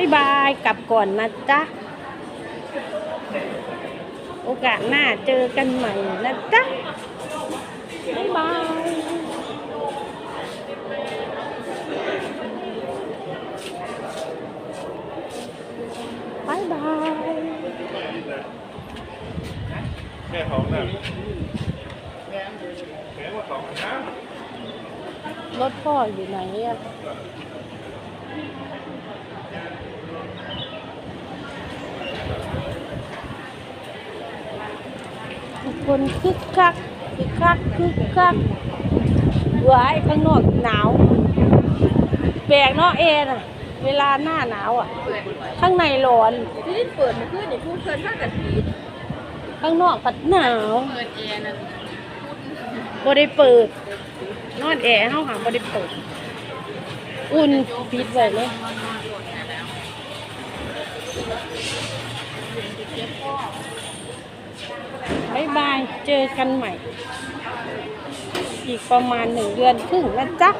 บ๊ายบายกลับก่อนนะจ๊ะ โอกาสหน้าเจอกันใหม่นะจ๊ะบ๊ายบายบ๊ายบายแม่ของน่ะแม่ว่าของนะรถพ่ออยู่ไหนอะ ทุกคนคึกคักคึกคักคึกคักว้ายข้างนอกหนาว แปลกเนาะเอน่ะ เวลาหน้าหนาวอะ ข้างในร้อนที่นี่เปิดมันขึ้นนี่พูดเพิ่นถ้ากันปีดข้างนอกก็หนาวเปิดแอร์นั่นบ่ได้เปิด นอนแอร์เฮาหาบ่ได้เปิด อุ่นปิดไว้เลยบายบาย เจอกันใหม่ อีกประมาณหนึ่งเดือนครึ่งนะจ๊ะ